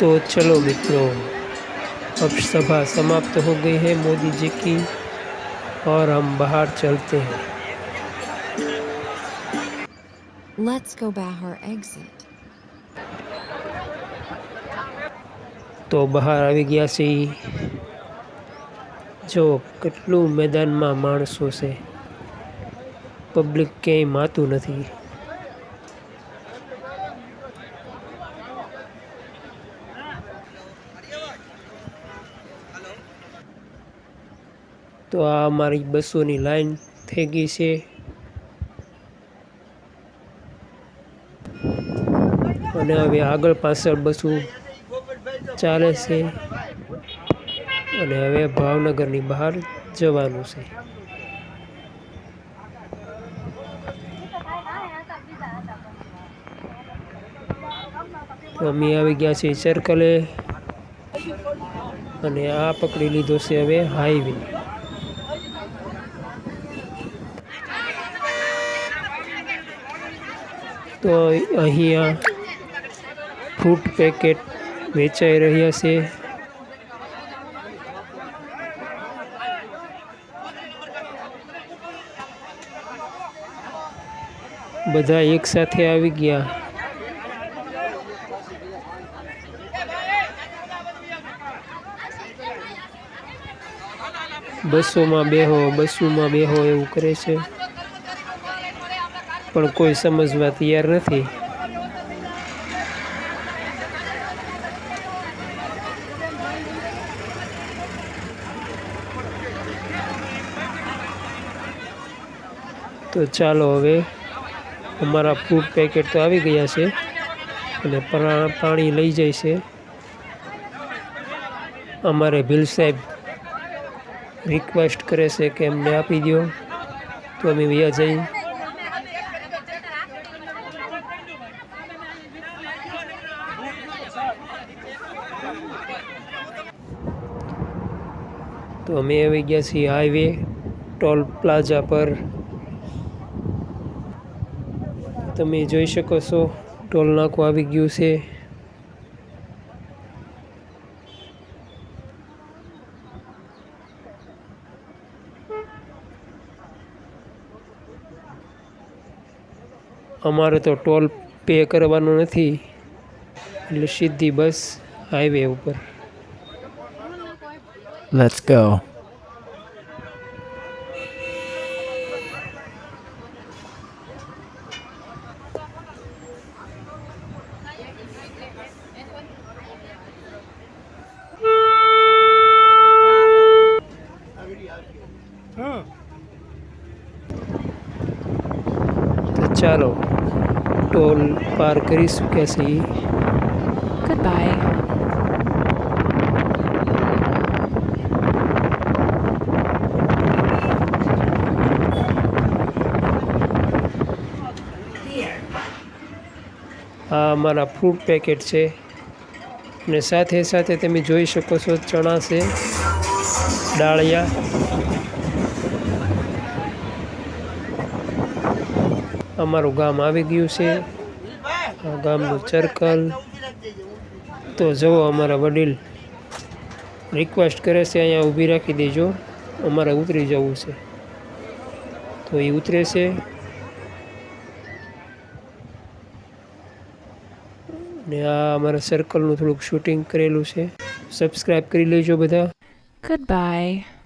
तो चलो मित्रों अब सभा समाप्त हो गई है मोदी जी की और हम बाहर चलते हैं Let's go Bahar exit. તો બહાર આવી ગયા છે ઈ. જો કેટલું મેદાનમાં માણસો છે પબ્લિક ક્યાંય માતું નથી તો આ અમારી બસોની લાઈન થઈ ગઈ છે. અને હવે આગળ પાછળ બસો ચાલે છે. અને હવે ભાવનગરની બહાર જવાનું છે. અમે આવી ગયા છીએ સર્કલે અને આ પકડી લીધો છે હવે હાઈવે તો અહીંયા ફ્રૂટ પેકેટ વેચાઈ રહ્યા છે. બધા એક સાથે આવી ગયા. બસોમાં બેહો બસોમાં બેહો એવું કરે છે. પણ કોઈ સમજવા તૈયાર નથી. તો ચાલો હવે અમારા ફૂડ પેકેટ તો આવી ગયા છે અને પાણી લઈ જાય છે. અમારે ભીલ સાહેબ રિક્વેસ્ટ કરે છે કે એમને આપી દો તો અમે વ્યા જઈએ તો અમે આવી ગયા છીએ હાઈવે ટોલ પ્લાઝા પર. તમે જોઈ શકો છો ટોલ નાકું આવી ગયું છે. અમારે તો ટોલ પે કરવાનો નથી, એટલે સીધી બસ હાઈવે ઉપર. Let's go. તો ચાલો ટોલ પાર કરી ચૂક્યા છીએ Goodbye. આ અમારા ફ્રૂટ પેકેટ છે. અને સાથે સાથે તમે જોઈ શકો છો ચણા છે, ડાળિયા. અમારું ગામ આવી ગયું છે. આ ગામનું ચરકલ. તો જુઓ અમારા વડીલ રિક્વેસ્ટ કરે છે, અહીંયા ઊભી રાખી દેજો. અમારે ઉતરી જવું છે. તો એ ઉતરે છે. ને આ અમારા સર્કલનું થોડુંક શૂટિંગ કરેલું છે સબસ્ક્રાઈબ કરી લેજો બધા Goodbye.